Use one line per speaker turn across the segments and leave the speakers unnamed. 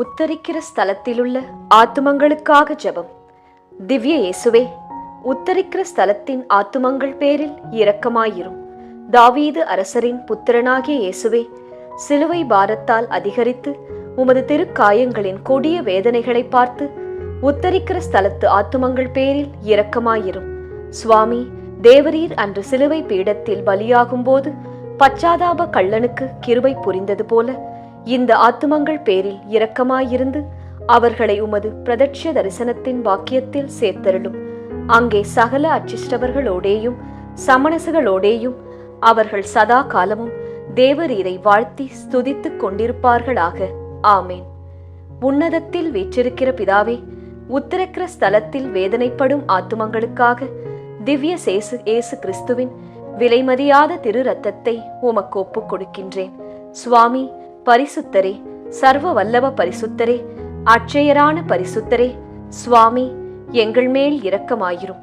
உத்தரிக்கிற ஸ்தலத்திலுள்ள ஆத்துமங்களுக்காக ஜெபம். திவ்ய இயேசுவே உத்தரிக்கிற ஸ்தலத்தின் ஆத்துமங்கள் பேரில் இரக்கமாயிரும். தாவீது அரசரின் புத்திரனாகிய இயேசுவே சிலுவை பாரத்தால் அதிகரித்து உமது திருக்காயங்களின் கொடிய வேதனைகளை பார்த்து உத்தரிக்கிற ஸ்தலத்து ஆத்துமங்கள் பேரில் இரக்கமாயிரும். சுவாமி தேவரீர் அன்று சிலுவை பீடத்தில் பலியாகும்போது பச்சாதாப கள்ளனுக்கு கிருபை புரிந்தது போல இந்த ஆத்துமங்கள் பேரில் இரக்கமாயிருந்து அவர்களை உமது பிரதட்ச தரிசனத்தின் வாக்கியத்தில் சேர்த்தருளும். அங்கே சகல அச்சிஷ்டவர்களோடேயும் சமணசுகளோடேயும் அவர்கள் சதா காலமும் தேவரீரை வாழ்த்தி ஸ்துதித்துக் கொண்டிருப்பார்களாக. ஆமேன். உன்னதத்தில் வீற்றிருக்கிற பிதாவே உத்திரக்கிற ஸ்தலத்தில் வேதனைப்படும் ஆத்துமங்களுக்காக திவ்ய சேசு ஏசு கிறிஸ்துவின் விலைமதியாத திரு ரத்தத்தை உமக்கு ஒப்புக் கொடுக்கின்றேன். சுவாமி பரிசுத்தரே சர்வ வல்லவ பரிசுத்தரே அட்சயரான பரிசுத்தரே சுவாமி எங்கள் மேல் இரக்கமாயிரும்.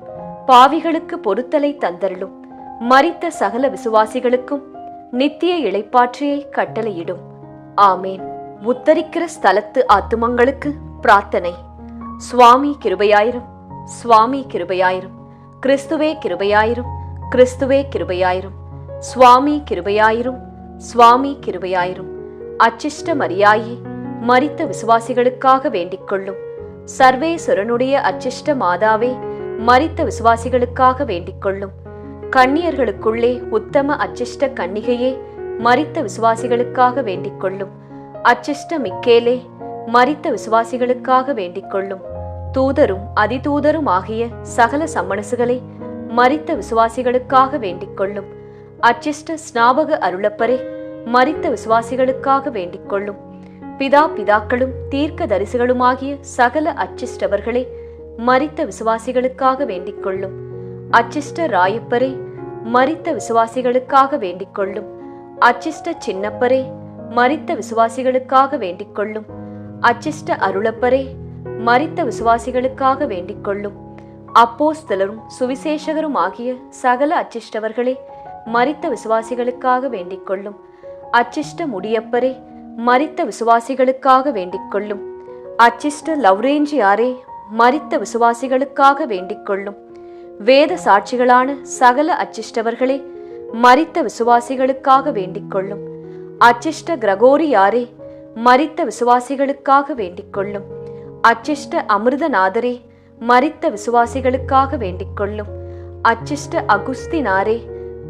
பாவிகளுக்கு பொருத்தலை தந்தருளும். மரித்த சகல விசுவாசிகளுக்கும் நித்திய இளைப்பாற்றியை கட்டளையிடும். ஆமேன். உத்தரிக்கிற ஸ்தலத்து ஆத்துமங்களுக்கு பிரார்த்தனை. சுவாமி கிருபையாயிரும். சுவாமி கிருபையாயிரும். கிறிஸ்துவே கிருபையாயிரும். கிறிஸ்துவே கிருபையாயிரும். சுவாமி கிருபையாயிரும். சுவாமி கிருபையாயிரும். அச்சிஷ்ட மரியாயே மரித்த விசுவாசிகளுக்காக வேண்டிக் கொள்ளும் சர்வேஸ்வரனுடைய அச்சிஷ்ட மாதாவே மரித்த விசுவாசிகளுக்காக வேண்டிக் கொள்ளும் கன்னியர்களுக்குள்ளே உத்தம அச்சிஷ்ட கன்னிகையே மரித்த விசுவாசிகளுக்காக வேண்டிக் கொள்ளும் அச்சிஷ்ட மிக்கேலே மரித்த விசுவாசிகளுக்காக வேண்டிக் கொள்ளும் தூதரும் அதிதூதரும் ஆகிய சகல சம்மனசுகளை மரித்த விசுவாசிகளுக்காக வேண்டிக் கொள்ளும் அச்சிஷ்ட ஸ்நாபக அருளப்பரே மரித்த விசுவாசிகளுக்காக வேண்டிக் கொள்ளும். பிதா பிதாக்களும் தீர்க்க தரிசிகளுமாகிய சகல அச்சிஷ்டவர்களே மரித்த விசுவாசிகளுக்காக வேண்டிக் கொள்ளும். அச்சிஷ்ட ராயப்பரே மரித்த விசுவாசிகளுக்காக வேண்டிக் கொள்ளும். அச்சிஷ்ட சின்னப்பரே மரித்த விசுவாசிகளுக்காக வேண்டிக் கொள்ளும். அச்சிஷ்ட அருளப்பரே மரித்த விசுவாசிகளுக்காக வேண்டிக் கொள்ளும். அப்போஸ்தலரும் சுவிசேஷகரும் ஆகிய சகல அச்சிஷ்டவர்களே மரித்த விசுவாசிகளுக்காக வேண்டிக் கொள்ளும். அச்சிஷ்ட முடியப்பரே மரித்த விசுவாசிகளுக்காக வேண்டிக் கொள்ளும் அச்சிஷ்ட லவ்ரேஞ்சியாரே மரித்த விசுவாசிகளுக்காக வேண்டிக் கொள்ளும் வேத சாட்சிகளான சகல அச்சிஷ்டவர்களே மரித்த விசுவாசிகளுக்காக வேண்டிக் கொள்ளும் அச்சிஷ்ட கிரகோரியாரே மரித்த விசுவாசிகளுக்காக வேண்டிக் கொள்ளும் அச்சிஷ்ட அமிர்தநாதரே மரித்த விசுவாசிகளுக்காக வேண்டிக் கொள்ளும் அச்சிஷ்ட அகுஸ்தினாரே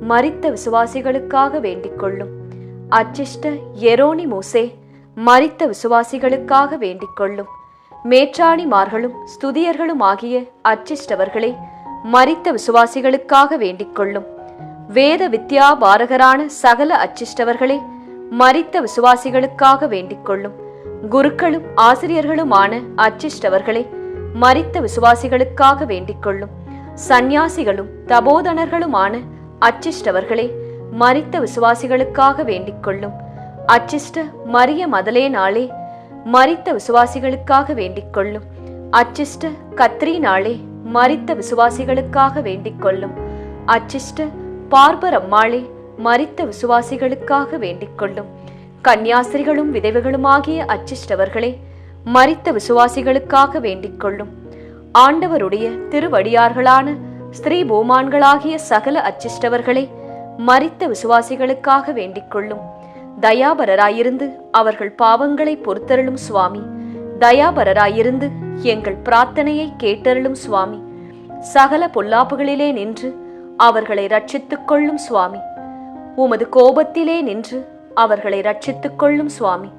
மரித்த விசுவாசிகளுக்காக வேண்டிக் கொள்ளும் அச்சிஷ்ட எரோனி மூசே மரித்த விசுவாசிகளுக்காக வேண்டிக் கொள்ளும். மேற்றாணிமார்களும் ஸ்துதியர்களும் ஆகிய அச்சிஷ்டவர்களே மரித்த விசுவாசிகளுக்காக வேண்டிக் கொள்ளும். வேத வித்யா பாரகரான சகல அச்சிஷ்டவர்களே மரித்த விசுவாசிகளுக்காக வேண்டிக் கொள்ளும். குருக்களும் ஆசிரியர்களுமான அச்சிஷ்டவர்களே மரித்த விசுவாசிகளுக்காக வேண்டிக் கொள்ளும். சந்நியாசிகளும் தபோதனர்களுமான அச்சிஷ்டவர்களே மரித்த விசுவாசிகளுக்காக வேண்டிக் கொள்ளும். அச்சிஷ்ட மரிய மதலே நாளே மரித்த விசுவாசிகளுக்காக வேண்டிக் கொள்ளும். அச்சிஷ்ட கத்ரி நாளே மரித்த விசுவாசிகளுக்காக வேண்டிக் கொள்ளும். அச்சிஷ்ட பார்பர் அம்மாளே மரித்த விசுவாசிகளுக்காக வேண்டிக் கொள்ளும். கன்னியாஸ்திரிகளும் விதவைகளுமாகிய அச்சிஷ்டவர்களே மரித்த விசுவாசிகளுக்காக வேண்டிக் கொள்ளும். ஆண்டவருடைய திருவடியார்களான ஸ்திரீ பூமான்களாகிய சகல அச்சிஷ்டவர்களே மரித்த விசுவாசிகளுக்காக வேண்டிக் கொள்ளும். தயாபரராயிருந்து அவர்கள் பாவங்களை பொறுத்தருளும் சுவாமி. தயாபரராயிருந்து எங்கள் பிரார்த்தனையை கேட்டருளும் சுவாமி. சகல பொல்லாப்புகளிலே நின்று அவர்களை ரட்சித்துக் கொள்ளும் சுவாமி. உமது கோபத்திலே நின்று அவர்களை ரட்சித்துக் கொள்ளும் சுவாமி.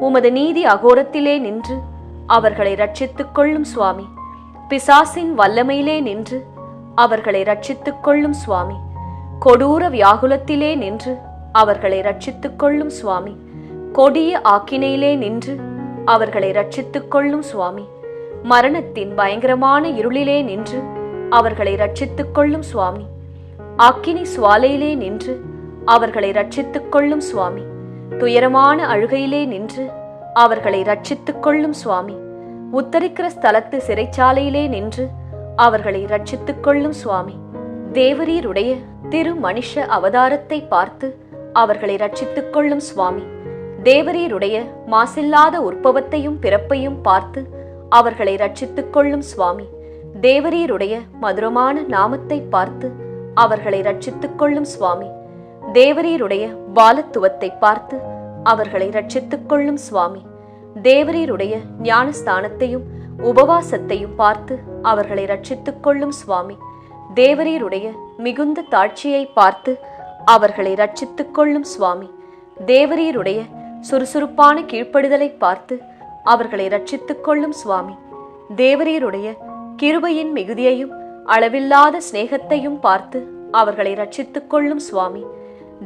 உமது நீதி அகோரத்திலே நின்று அவர்களை ரட்சித்துக் கொள்ளும் சுவாமி. பிசாசின் வல்லமையிலே நின்று அவர்களை ரட்சித்துக் கொள்ளும் சுவாமி. கொடூர வியாகுலத்திலே நின்று அவர்களை ரட்சித்துக் கொள்ளும் சுவாமி. கொடிய ஆக்கினையிலே நின்று அவர்களை ரட்சித்துக் கொள்ளும் சுவாமி. மரணத்தின் பயங்கரமான இருளிலே நின்று அவர்களை ரட்சித்துக் கொள்ளும் சுவாமி. அக்கினி சுவாலையிலே நின்று அவர்களை ரட்சித்துக் கொள்ளும் சுவாமி. துயரமான அழுகையிலே நின்று அவர்களை ரட்சித்துக் கொள்ளும் சுவாமி. உத்தரிக்கிற ஸ்தலத்து சிறைச்சாலையிலே நின்று அவர்களை ரட்சித்துக் கொள்ளும் சுவாமி. தேவரீருடைய திரு மனுஷ அவதாரத்தை பார்த்து அவர்களை ரட்சித்துக் கொள்ளும் சுவாமி தேவரீருடைய மாசில்லாத உற்பவத்தையும் பிறப்பையும் பார்த்து அவர்களை ரட்சித்துக் கொள்ளும் சுவாமி தேவரீருடைய மதுரமான நாமத்தை பார்த்து அவர்களை ரட்சித்துக் கொள்ளும் சுவாமி தேவரீருடைய பாலத்துவத்தை பார்த்து அவர்களை ரட்சித்துக் கொள்ளும் சுவாமி தேவரீருடைய ஞானஸ்தானத்தையும் உபவாசத்தையும் பார்த்து அவர்களை ரட்சித்துக் கொள்ளும் சுவாமி தேவரீருடைய மிகுந்த தாட்சியை பார்த்து அவர்களை ரட்சித்துக் கொள்ளும் சுவாமி. தேவரீருடைய சுறுசுறுப்பான கீழ்ப்படுதலை பார்த்து அவர்களை ரட்சித்துக் கொள்ளும் சுவாமி. தேவரீருடைய கிருபையின் மிகுதியையும் அளவில்லாத சிநேகத்தையும் பார்த்து அவர்களை ரட்சித்துக் கொள்ளும் சுவாமி.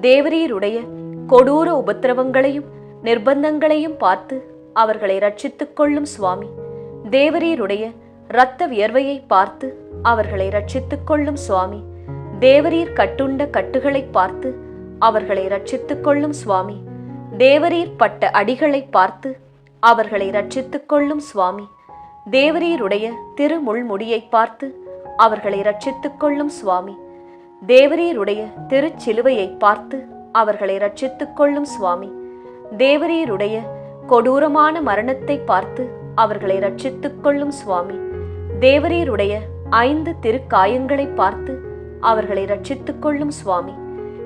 தேவரீருடைய கொடூர உபத்திரவங்களையும் நிர்பந்தங்களையும் பார்த்து அவர்களை ரட்சித்துக் கொள்ளும் சுவாமி. தேவரீருடைய இரத்த வியர்வையை பார்த்து அவர்களை ரட்சித்துக் கொள்ளும் சுவாமி. தேவரீர் கட்டுண்ட கட்டுகளை பார்த்து அவர்களை ரட்சித்துக் கொள்ளும் சுவாமி. தேவரீர் பட்ட அடிகளை பார்த்து அவர்களை ரட்சித்துக் கொள்ளும் சுவாமி. தேவரீருடைய திருமுள்முடியை பார்த்து அவர்களை ரட்சித்துக் கொள்ளும் சுவாமி. தேவரீருடைய திருச்சிலுவையை பார்த்து அவர்களை ரட்சித்துக் கொள்ளும் சுவாமி. தேவரீருடைய கொடூரமான மரணத்தை பார்த்து அவர்களை ரட்சித்துக் கொள்ளும் சுவாமி. தேவரீருடைய ஐந்து திருக்காயங்களை பார்த்து அவர்களை ரட்சித்துக் கொள்ளும் சுவாமி.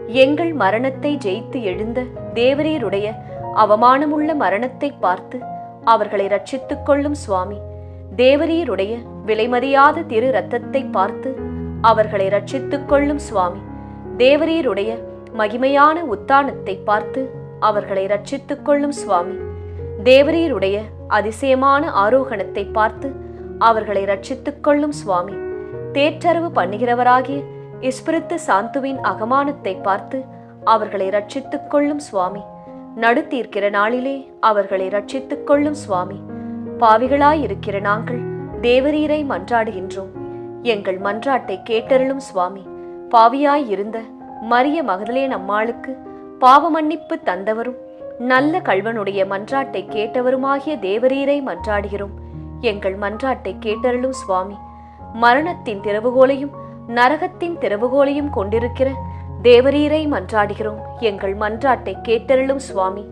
எங்கள் மரணத்தை ஜெயித்து எழுந்த தேவரீருடைய அவமானமுள்ள மரணத்தை பார்த்து அவர்களை ரட்சித்துக் கொள்ளும் சுவாமி. தேவரீருடைய விலைமதியாத திரு ரத்தத்தை பார்த்து அவர்களை ரட்சித்துக் கொள்ளும் சுவாமி. தேவரீருடைய மகிமையான உத்தானத்தை பார்த்து அவர்களை ரட்சித்துக் கொள்ளும் சுவாமி. தேவரீருடைய அதிசயமான ஆரோகணத்தை பார்த்து அவர்களை ரட்சித்துக் கொள்ளும் சுவாமி. தேற்றரவு பண்ணுகிறவராகிய இஸ்பிரித்து சாந்துவின் அகமானத்தை பார்த்து அவர்களை ரட்சித்துக் கொள்ளும் சுவாமி. நடுத்தீர்க்கிற நாளிலே அவர்களை ரட்சித்துக் கொள்ளும் சுவாமி. பாவிகளாயிருக்கிற நாங்கள் தேவரீரை மன்றாடுகின்றோம். எங்கள் மன்றாட்டை கேட்டருளும் சுவாமி. பாவியாயிருந்த மரிய மகதலேன் அம்மாளுக்கு பாவமன்னிப்பு தந்தவரும் நல்ல கல்வனுடைய மன்றாட்டை கேட்டவருமாகிய தேவரீரை மன்றாடுகிறோம். எங்கள் மன்றாட்டை கேட்டருளும் சுவாமி. மரணத்தின் திறவுகோலையும் நரகத்தின் திறவுகோலையும் கொண்டிருக்கிற தேவரீரை மன்றாடுகிறோம். எங்கள் மன்றாட்டை கேட்டருளும் சுவாமி.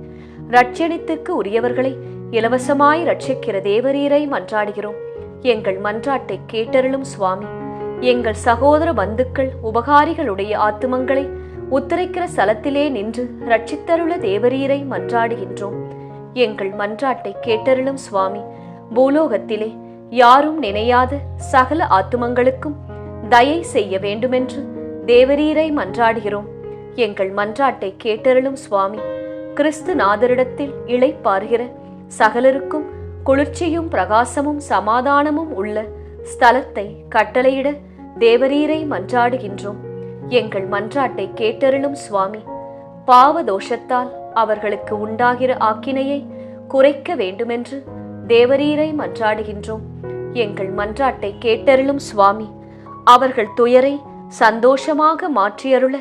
ரட்சணித்துக்கு உரியவர்களை இலவசமாய் ரட்சிக்கிற தேவரீரை மன்றாடுகிறோம். எங்கள் மன்றாட்டை கேட்டருளும் சுவாமி. எங்கள் சகோதர பந்துக்கள் உபகாரிகளுடைய ஆத்துமங்களை உத்தரைக்கிற சலத்திலே நின்று ரட்சித்தருள தேவரீரை மன்றாடுகின்றோம். எங்கள் மன்றாட்டை கேட்டருளும் சுவாமி. பூலோகத்திலே யாரும் நினையாத சகல ஆத்துமங்களுக்கும் தயை செய்ய வேண்டுமென்று தேவரீரை மன்றாடுகிறோம். எங்கள் மன்றாட்டை கேட்டருளும் சுவாமி கிறிஸ்து நாதரிடத்தில் இளைப்பாறுகிற சகலருக்கும் குளிர்ச்சியும் பிரகாசமும் சமாதானமும் உள்ள ஸ்தலத்தை கட்டளையிட தேவரீரை மன்றாடுகின்றோம். எங்கள் மன்றாட்டை கேட்டருளும் சுவாமி பாவ தோஷத்தால் அவர்களுக்கு உண்டாகிற ஆக்கினையை குறைக்க வேண்டுமென்று தேவரீரை மன்றாடுகின்றோம். எங்கள் மன்றாட்டை கேட்டருளும் சுவாமி. அவர்கள் துயரை சந்தோஷமாக மாற்றியருள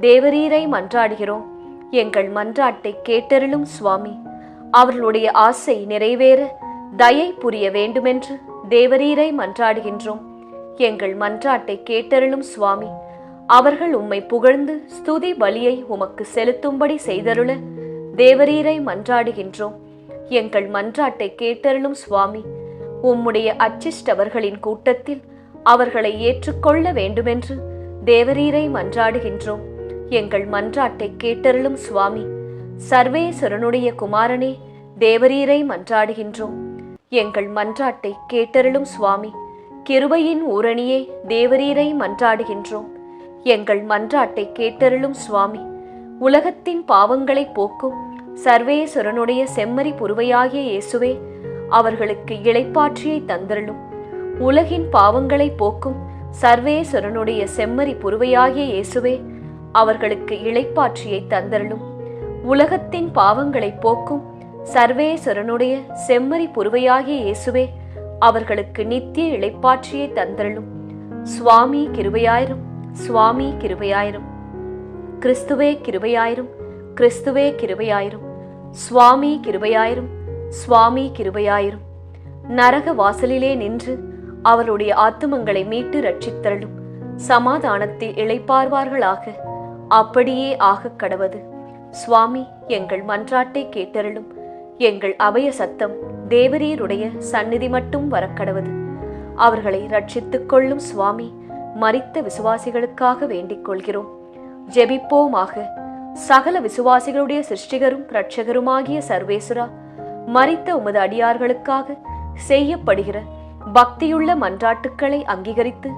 தேவரீரை மன்றாடுகிறோம். எங்கள் மன்றாட்டை கேட்டருளும் சுவாமி. அவர்களுடைய ஆசை நிறைவேற தயை புரிய வேண்டுமென்று தேவரீரை மன்றாடுகின்றோம். எங்கள் மன்றாட்டை கேட்டருளும் சுவாமி. அவர்கள் உம்மை புகழ்ந்து ஸ்துதி பலியை உமக்கு செலுத்தும்படி செய்தருள தேவரீரை மன்றாடுகின்றோம். எங்கள் மன்றாட்டை கேட்டருளும் சுவாமி. உம்முடைய அச்சிஷ்டவர்களின் கூட்டத்தில் அவர்களை ஏற்றுக்கொள்ள வேண்டுமென்று தேவரீரை மன்றாடுகின்றோம். எங்கள் மன்றாட்டை கேட்டருளும் சுவாமி சர்வேஸ்வரனுடைய குமாரனே தேவரீரை மன்றாடுகின்றோம். எங்கள் மன்றாட்டை கேட்டருளும் சுவாமி கிருபையின் ஊரணியே தேவரீரை மன்றாடுகின்றோம். எங்கள் மன்றாட்டை கேட்டருளும் சுவாமி உலகத்தின் பாவங்களை போக்கும் சர்வேஸ்வரனுடைய செம்மறி புருவையாகிய இயேசுவே அவர்களுக்கு இளைப்பாற்றியை தந்தருளும். உலகின் பாவங்களை போக்கும் சர்வேஸ்வரனுடைய செம்மறி புருவையாகிய இயேசுவே அவர்களுக்கு இளைப்பாற்றியை தந்தருளும். உலகத்தின் பாவங்களை போக்கும் சர்வேஸ்வரனுடைய செம்மறி புருவையாகிய இயேசுவே அவர்களுக்கு நித்திய இளைப்பாற்றியை தந்தருளும். சுவாமி கிருபையாயிரும் சுவாமி கிருபையாயிரும். கிறிஸ்துவே கிருபையாயிரும். கிறிஸ்துவே கிருபையாயிரும். சுவாமி கிருபையாயிரும். சுவாமி கிருபையாயிரும். நரக வாசலிலே நின்று அவருடைய ஆத்துமங்களை மீட்டு ரட்சித்தள்ளும் சமாதானத்தில் இளைப்பார்வார்களாக. அப்படியே ஆகக் கடவது. சுவாமி எங்கள் மன்றாட்டை கேட்டருளும். எங்கள் அபய சத்தம் தேவரீருடைய சந்நிதி மட்டும் வரக்கடவது அவர்களை ரட்சித்துக் கொள்ளும் சுவாமி மறித்த விசுவாசிகளுக்காக வேண்டிக் கொள்கிறோம். ஜெபிப்போமாக. சகல விசுவாசிகளுடைய சிருஷ்டிகரும் இரட்சகருமாகிய சர்வேசுரா மறித்த உமது அடியார்களுக்காக செய்யப்படுகிற பக்தியுள்ள மன்றாட்டுக்களை அங்கீகரித்து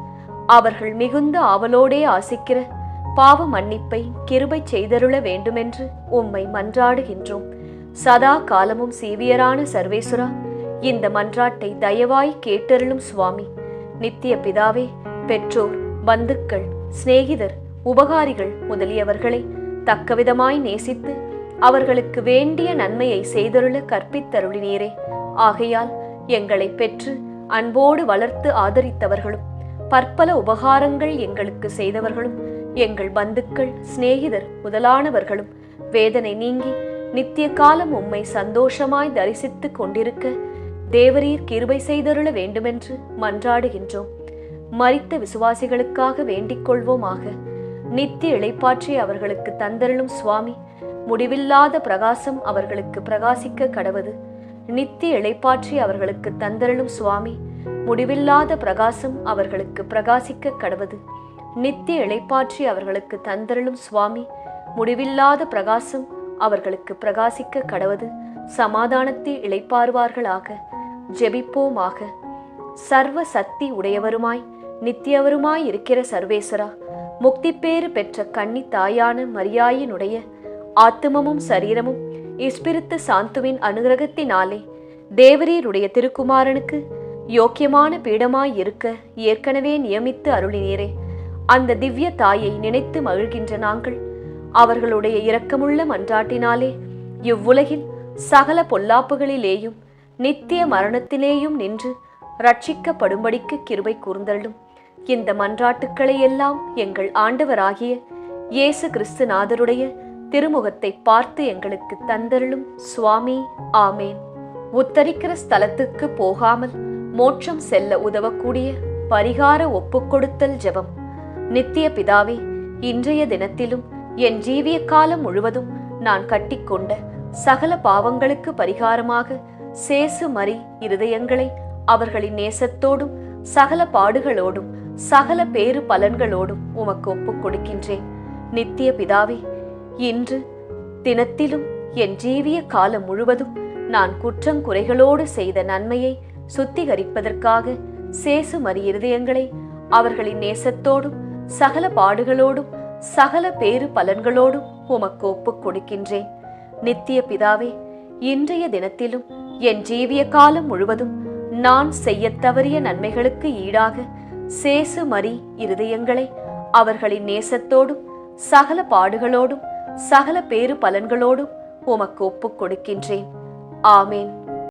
அவர்கள் மிகுந்த ஆவலோடே ஆசிக்கிற பாவ மன்னிப்பை கிருபை செய்தருள வேண்டுமென்று உம்மை மன்றாடுகின்றோம். சதா காலமும் சீவியரான சர்வேசுரா இந்த மன்றாட்டை தயவாய் கேட்டருளும் சுவாமி. நித்திய பிதாவே பெற்றோர் பந்துக்கள் சிநேகிதர் உபகாரிகள் முதலியவர்களை தக்கவிதமாய் நேசித்து அவர்களுக்கு வேண்டிய நன்மையை செய்தருள கற்பித்தருளினீரே. ஆகையால் எங்களை பெற்று அன்போடு வளர்த்து ஆதரித்தவர்களும் பற்பல உபகாரங்கள் எங்களுக்கு செய்தவர்களும் எங்கள் பந்துக்கள் சிநேகிதர் முதலானவர்களும் வேதனை நீங்கி நித்திய காலம் உம்மை சந்தோஷமாய் தரிசித்துக் கொண்டிருக்க தேவரீர் கிருபை செய்தருள வேண்டுமென்று மன்றாடுகின்றோம். மறித்த விசுவாசிகளுக்காக வேண்டிக் கொள்வோமாக. நித்திய இழைப்பாற்றி அவர்களுக்கு தந்தருளும் சுவாமி. முடிவில்லாத பிரகாசம் அவர்களுக்கு பிரகாசிக்க கடவது. நித்திய இழைப்பாற்றி அவர்களுக்கு தந்தருளும் சுவாமி. முடிவில்லாத பிரகாசம் அவர்களுக்கு பிரகாசிக்க கடவது. நித்திய இழைப்பாற்றி அவர்களுக்கு தந்தருளும் சுவாமி. முடிவில்லாத பிரகாசம் அவர்களுக்கு பிரகாசிக்க கடவது. சமாதானத்தை இளைப்பாறுவார்களாக. ஜெபிப்போமாக. சர்வ சக்தி உடையவருமாய் நித்தியவருமாய் இருக்கிற சர்வேஸ்வரா. முக்திப்பேறு பெற்ற கன்னி தாயான மரியாயினுடைய ஆத்துமமும் சரீரமும் இஸ்பிரித்து சாந்துவின் அனுகிரகத்தினாலே தேவரீருடைய திருக்குமாரனுக்கு யோக்கியமான பீடமாயிருக்க ஏற்கனவே நியமித்து அருளினீரே. அந்த திவ்ய தாயை நினைத்து மகிழ்கின்ற நாங்கள் அவர்களுடைய இரக்கமுள்ள மன்றாட்டினாலே இவ்வுலகில் சகல பொல்லாப்புகளிலேயும் நித்திய மரணத்திலேயும் நின்று ரட்சிக்கப்படும்படிக்கு கிருபை கூர்ந்தள்ளும் இந்த மன்றாட்டுக்களை எல்லாம் எங்கள் ஆண்டவராகிய இயேசு கிறிஸ்துநாதருடைய திருமுகத்தை பார்த்து எங்களுக்கு தந்தருளும் சுவாமி ஆமேன். உத்தரிக்கிற ஸ்தலத்துக்கு போகாமல் மோட்சம் செல்ல உதவக்கூடிய பரிகார ஒப்புக்கொடுத்தல் ஜெபம். நித்திய பிதாவே இன்றைய தினத்திலும் என் ஜீவிய காலம் முழுவதும் நான் கட்டிக்கொண்ட சகல பாவங்களுக்கு பரிகாரமாக சேசு மறி இருதயங்களை அவர்களின் நேசத்தோடும் சகல பாடுகளோடும் சகல பேறு பலன்களோடும் உமக்கு ஒப்புக் கொடுக்கின்றேன். நித்திய பிதாவே இன்று தினத்திலும் என் ஜீவிய காலம் முழுவதும் நான் குற்றங்குறைகளோடு செய்த நன்மையை சுத்திகரிப்பதற்காக சேசு மறி இருதயங்களை அவர்களின் நேசத்தோடும் சகல பாடுகளோடும் சகல பேறு பலன்களோடும் உமக்கு ஒப்புக் கொடுக்கின்றேன். நித்திய பிதாவே இன்றைய தினத்திலும் என் ஜீவிய காலம் முழுவதும் நான் செய்யத் தவறிய நன்மைகளுக்கு ஈடாக சேசு மரி இருதயங்களை அவர்களின் நேசத்தோடும் சகல பாடுகளோடும் சகல பேறு பலன்களோடும் உமக்கு ஒப்புக் கொடுக்கின்றேன். ஆமேன்.